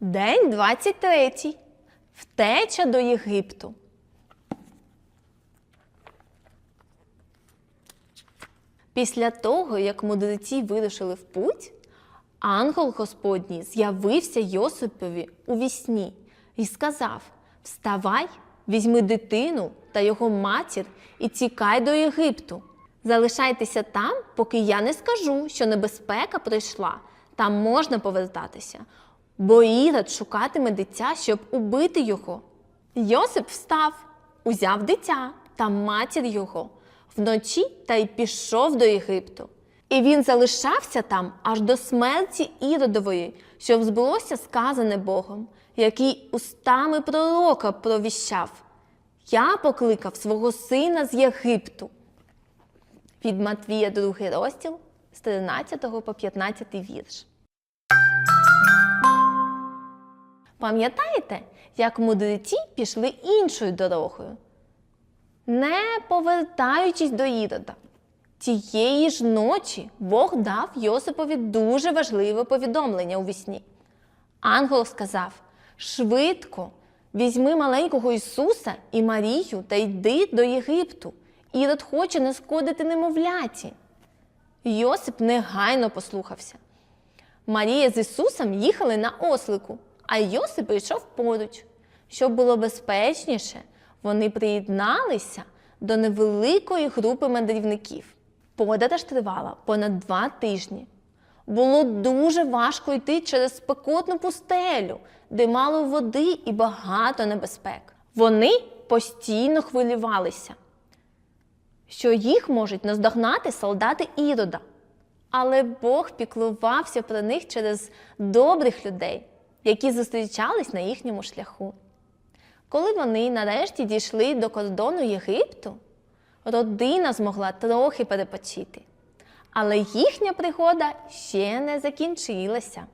День 23. Втеча до Єгипту. Після того, як мудреці вирушили в путь, ангел Господній з'явився Йосипові у вісні і сказав: Вставай, візьми дитину та його матір і тікай до Єгипту. Залишайтеся там, поки я не скажу, що небезпека прийшла, там можна повертатися, бо Ірод шукатиме дитя, щоб убити його. Йосип встав, узяв дитя та матір його вночі та й пішов до Єгипту. І він залишався там аж до смерті Іродової, щоб збулося сказане Богом, який устами пророка провіщав. Я покликав свого сина з Єгипту. Від Матвія, 2 розділ з 13 по 15 вірш. Пам'ятаєте, як мудреці пішли іншою дорогою? не повертаючись до Ірода. Тієї ж ночі Бог дав Йосипові дуже важливе повідомлення у вісні. Ангел сказав: швидко візьми маленького Ісуса і Марію та йди до Єгипту. Ірод хоче нашкодити немовляті. Йосип негайно послухався. Марія з Ісусом їхали на ослику, а Йосип йшов поруч. Щоб було безпечніше, вони приєдналися до невеликої групи мандрівників. Подорож тривала понад два тижні. Було дуже важко йти через спекотну пустелю, де мало води і багато небезпек. Вони постійно хвилювалися, що їх можуть наздогнати солдати Ірода. Але Бог піклувався про них через добрих людей, які зустрічались на їхньому шляху. Коли вони нарешті дійшли до кордону Єгипту, родина змогла трохи перепочити. Але їхня пригода ще не закінчилася.